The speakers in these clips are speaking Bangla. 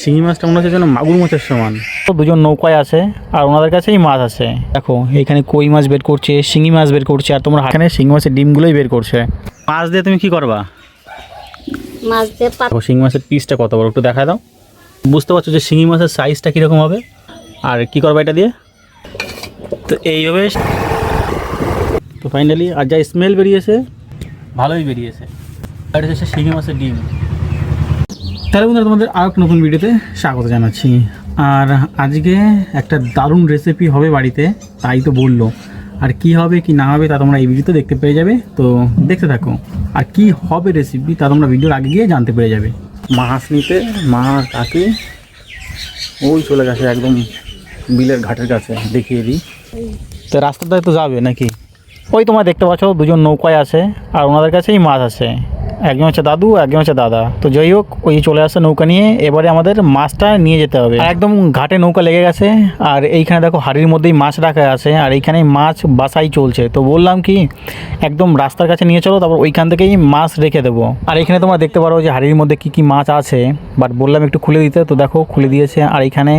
শিঙি মাছটা মনে হচ্ছে যেন মাগুর মাছের সমান। তো দুজন নৌকায় আছে আর ওনাদের কাছেই মাছ আছে। দেখো এখানে কই মাছ বের করছে শিঙি মাছ বের করছে আর তোমরা এখানে শিঙি মাছের ডিমগুলোই বের করছে। মাছ দিয়ে তুমি কি করবা? মাছ দিয়ে পাত দেখো শিঙি মাছের পিসটা কত বড় একটু দেখা দাও। বুঝতে পারছ যে শিঙি মাছের সাইজটা কীরকম হবে? আর কি করবা এটা দিয়ে? তো এইভাবে তো ফাইনালি আর যা স্মেল বেরিয়েছে ভালোই বেরিয়েছে। আর এটা হচ্ছে শিঙি মাছের ডিম। তাহলে বন্ধুরা, তোমাদের আরও একটা নতুন ভিডিওতে স্বাগত জানাচ্ছি। আর আজকে একটা দারুণ রেসিপি হবে বাড়িতে, তাই তো বলল। আর কি হবে, কি না হবে, তা তোমরা এই ভিডিওতে দেখতে পেয়ে যাবে। তো দেখতে থাকো। আর কি হবে রেসিপি তা তোমরা ভিডিওর আগে গিয়ে জানতে পেরে যাবে। মাছ নিতে মা কাকি, ওই চলে গেছে একদম বিলের ঘাটের কাছে, দেখিয়ে দিই। তো রাস্তাটায় তো যাবে নাকি? ওই তোমার দেখতে পাচ্ছ, দুজন নৌকায় আছে, আর ওনাদের কাছেই মাছ আছে। একজন হচ্ছে দাদু, একজন হচ্ছে দাদা। তো যাই হোক, ওই চলে আসছে নৌকা নিয়ে, এবারে আমাদের মাছটা নিয়ে যেতে হবে। একদম ঘাটে নৌকা লেগে গেছে। আর এইখানে দেখো হাড়ির মধ্যেই মাছ রাখা আছে, আর এইখানে মাছ বাসাই চলছে। তো বললাম কি, একদম রাস্তার কাছে নিয়ে চলো, তারপর ওইখান থেকেই মাছ রেখে দেবো। আর এখানে তোমরা দেখতে পারো যে হাড়ির মধ্যে কি কি মাছ আছে বাট বললাম একটু খুলে দিতে, তো দেখো খুলে দিয়েছে, আর এইখানে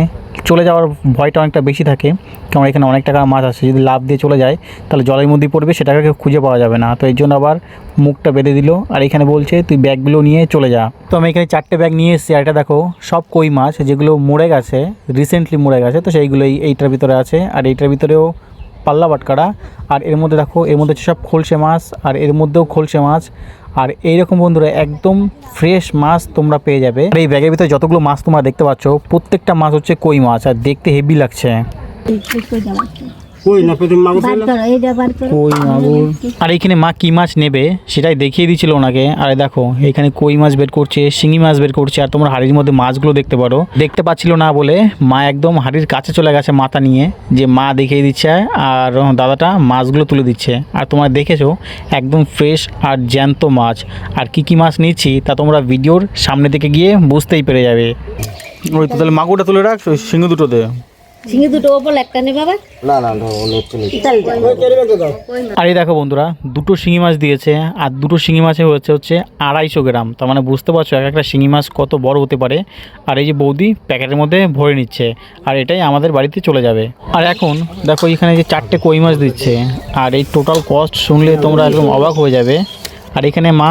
চলে যাওয়ার ভয়টা অনেকটা বেশি থাকে। কারণ এখানে অনেক টাকা মাছ আছে, যদি লাভ দিয়ে চলে যায়, তাহলে জলের মধ্যে পড়বে, সেটাকে খুঁজে পাওয়া যাবে না। তো এই জন্য আবার মুখটা বেঁধে দিল। আর এখানে বলছে, তুই ব্যাগগুলো নিয়ে চলে যা। তো আমি এখানে চারটে ব্যাগ নিয়ে এসেছি। আর এটা দেখো, সব কই মাছ, যেগুলো মরে গেছে রিসেন্টলি মরে গেছে, তো সেইগুলোই এইটার ভিতরে আছে। আর এইটার ভিতরেও পাল্লা বাটকারা। আর এর মধ্যে দেখো, এর মধ্যে হচ্ছে সব খোলসে মাছ, আর এর মধ্যেও খোলসে মাছ। আর এইরকম বন্ধুরা একদম ফ্রেশ মাছ তোমরা পেয়ে যাবে এই ব্যাগের ভিতরে যতগুলো মাছ তোমরা দেখতে পাচ্ছ প্রত্যেকটা মাছ হচ্ছে কই মাছ আর দেখতে হেভি লাগছে কই মাগুর আর এখানে মা কি মাছ নেবে? সেটাই দেখিয়ে দিয়েছিল ওনাকে। আর দেখো এখানে কই মাছ বের করছে শিঙি মাছ বের করছে আর তোমরা হাড়ির মধ্যে মাছগুলো দেখতে পারো। দেখতে পাচ্ছিল না বলে মা একদম হাড়ির কাছে চলে গেছে মাথা নিয়ে যে মা দেখিয়ে দিচ্ছে আর দাদাটা মাছগুলো তুলে দিচ্ছে। আর তোমরা দেখেছ একদম ফ্রেশ আর জ্যান্ত মাছ। আর কি কি মাছ নিচ্ছি তা তোমরা ভিডিওর সামনে থেকে গিয়ে বুঝতেই পেরে যাবে। ওই তো তাহলে মাগুরটা তুলে রাখ শিঙি দুটো দে। ঝিঙে দুটো ওপর একটা নেবে বাবা। না না না না। আর এই দেখো বন্ধুরা দুটো শিঙি মাছ দিয়েছে আর দুটো শিঙি মাছে হচ্ছে হচ্ছে আড়াইশো গ্রাম। তার মানে বুঝতে পারছ এক একটা শিঙি মাছ কত বড় হতে পারে। আর এই যে বৌদি প্যাকেটের মধ্যে ভরে নিচ্ছে আর এটাই আমাদের বাড়িতে চলে যাবে। আর এখন দেখো এখানে যে চারটে কই মাছ দিচ্ছে আর এই টোটাল কস্ট শুনলে তোমরা একদম অবাক হয়ে যাবে। আর এখানে মা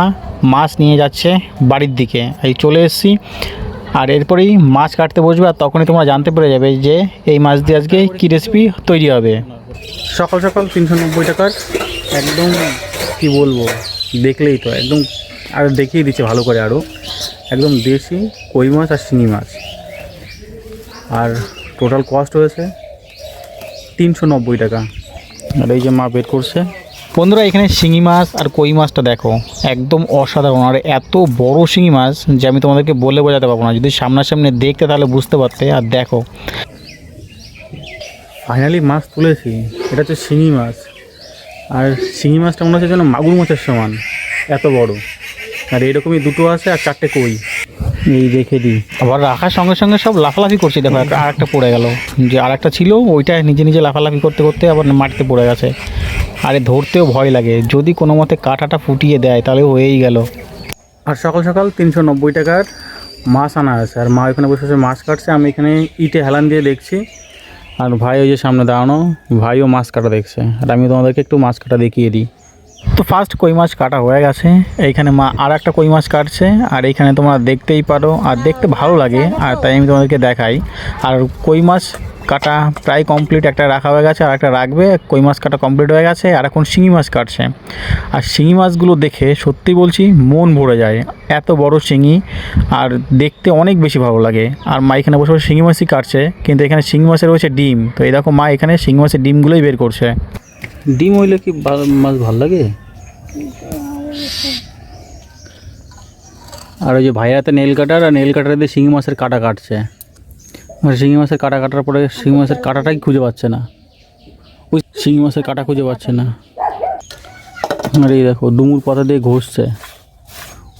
মাছ নিয়ে যাচ্ছে বাড়ির দিকে। এই চলে এসেছি আর এরপরেই মাছ কাটতে বসবে আর তখনই তোমরা জানতে পেরে যাবে যে এই মাছ দিয়ে আজকে কী রেসিপি তৈরি হবে। সকাল সকাল তিনশো নব্বই টাকার একদম কি বলব, দেখলেই তো, একদম আর দেখিয়ে দিচ্ছে ভালো করে আরও একদম দেশি কই মাছ আর শিঙি মাছ। আর টোটাল কস্ট হয়েছে তিনশো নব্বই টাকা। আর এই যে মা বের করছে। বন্ধুরা এখানে শিঙি মাছ আর কই মাছটা দেখো। একদম অসাধারণ। আর এত বড় শিঙি মাছ যে আমি তোমাদেরকে বলে বোঝাতে পারব না। যদি সামনাসামনি দেখতে তাহলে বুঝতে পারতে। আর দেখো। ফাইনালি মাছ তুলেছি। এটা হচ্ছে শিঙি মাছ। আর শিঙি মাছটা মনে হচ্ছে যেন মাগুর মাছের সমান। এত বড়। আর এরকমই দুটো আছে আর চারটে কই। এই রেখে দিই। আবার রাখার সঙ্গে সঙ্গে সব লাফালাফি করছি দেখো একটা আর একটা পড়ে গেল। যে আর একটা ছিল ওইটা নিজে নিজে লাফালাফি করতে করতে আবার মাটিতে পড়ে গেছে। আরে ধরতেও ভয় লাগে যদি কোনো মতে কাঁটাটা ফুটিয়ে দেয় তাহলে হয়েই গেল। আর সকাল সকাল তিনশো নব্বই টাকার মাছ আনা আছে। আর মা এখানে বসে বসে মাছ কাটছে আমি এখানে ইটে হেলান দিয়ে দেখছি। আর ভাই ওই যে সামনে দাঁড়ানো ভাইও মাছ কাটা দেখছে। আর আমি তোমাদেরকে একটু মাছ কাটা দেখিয়ে দিই। তো ফার্স্ট কই মাছ কাটা হয়ে গেছে। এইখানে মা আর একটা কই মাছ কাটছে। আর এইখানে তোমরা দেখতেই পারো, আর দেখতে ভালো লাগে, আর তাই আমি তোমাদেরকে দেখাই। আর কই মাছ কাটা প্রায় কমপ্লিট একটা রাখা হয়ে গেছে আর একটা রাখবে, কই মাছ কাটা কমপ্লিট হয়ে গেছে, আর এখন শিঙি মাছ কাটছে। আর শিঙি মাছগুলো দেখে সত্যি বলছি মন ভরে যায়, এত বড় শিঙি, আর দেখতে অনেক বেশি ভালো লাগে। আর মা এখানে বসে বসে শিঙি মাছই কাটছে, কিন্তু এখানে শিঙি মাছের রয়েছে ডিম। তো এই দেখো মা এখানে শিঙি মাছের ডিমগুলোই বের করছে। ডিম হইলে কি মাছ ভালো লাগে? আর ওই যে ভাইয়াতে নেল কাটার, আর নেল কাটার দিয়ে শিঙি মাছের কাটা কাটছে। আর শিঙি মাছের কাটা কাটার পরে শিঙি মাছের কাটাটাই খুঁজে পাচ্ছে না। ওই শিঙি মাছের কাটা খুঁজে পাচ্ছে না। আর এই দেখো, ডুমুর পাতা দিয়ে ঘষছে।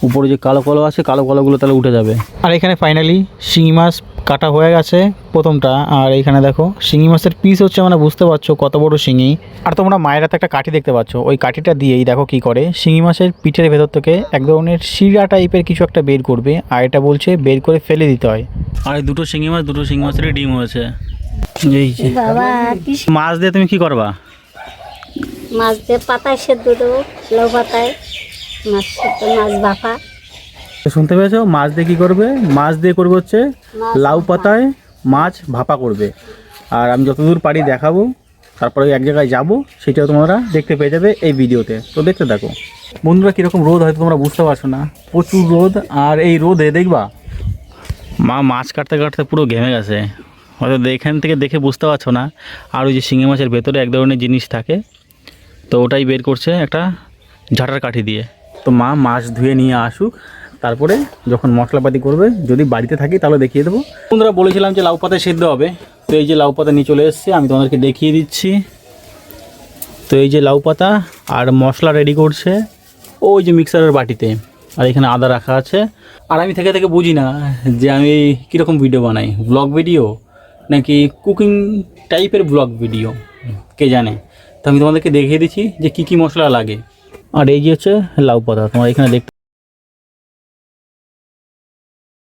উপরে যে কালো কালো আছে কালো কালোগুলো তাহলে উঠে যাবে। আর এখানে ফাইনালি শিঙি মাছ কাটা হয়ে গেছে প্রথমটা। আর এইখানে দেখো শিঙি মাছের পিস হচ্ছে মানে বুঝতে পারছ কত বড় শিঙি। আর তোমরা মায়ের হাতে একটা কাঠি দেখতে পাচ্ছ ওই কাঠিটা দিয়েই দেখো কি করে। শিঙি মাছের পিঠের ভেতর থেকে এক ধরনের শিরা টাইপের কিছু একটা বের করবে আর এটা বলছে বের করে ফেলে দিতে হয়। আর এই দুটো শিঙি মাছ দুটো শিঙি মাছেরই ডিম হয়েছে। এই যে। মাছ দিয়ে তুমি কি করবা? মাছ দিয়ে পাতায় সেদ্ধ দেবো লাউ পাতায়। মাছ সেদ্ধ মাছ বাফা। শুনতে পেয়েছ? মাছ দিয়ে কি করবে? মাছ দিয়ে করবে হচ্ছে লাউ পাতায় মাছ ভাপা করবে। আর আমি যতদূর পারি দেখাবো তারপরে এক জায়গায় যাব সেটাও তোমরা দেখতে পেয়ে যাবে এই ভিডিওতে। তো দেখতে থাকো। বন্ধুরা কীরকম রোদ হয়তো তোমরা বুঝতে পারছ না। প্রচুর রোদ আর এই রোদে দেখবা মা মাছ কাটতে কাটতে পুরো ঘেমে গেছে। হয়তো এখান থেকে দেখে বুঝতে পারছ না। আর ওই যে শিঙি মাছের ভেতরে এক ধরনের জিনিস থাকে তো ওটাই বের করছে একটা ঝাঁটার কাঠি দিয়ে। তো মা মাছ ধুয়ে নিয়ে আসুক, তারপরে যখন মশলাপাতি করবে, যদি বাড়িতে থাকি তাহলে দেখিয়ে দেবো। বন্ধুরা, বলেছিলাম যে লাউ পাতায় সেদ্ধ হবে। তো এই যে লাউ পাতা নিয়ে চলে এসেছে, আমি তোমাদেরকে দেখিয়ে দিচ্ছি। তো এই যে লাউ পাতা আর মশলা রেডি করছে, ওই যে মিক্সারের বাটিতে। আর এখানে আদা রাখা আছে। আর আমি থেকে থেকে বুঝি না যে আমি কীরকম ভিডিও বানাই। ব্লগ ভিডিও নাকি কুকিং টাইপের ব্লগ ভিডিও কে জানে? তো আমি তোমাদেরকে দেখিয়ে দিচ্ছি যে কী কী মশলা লাগে। আর এই যে হচ্ছে লাউ পাতা তোমার এখানে দেখতে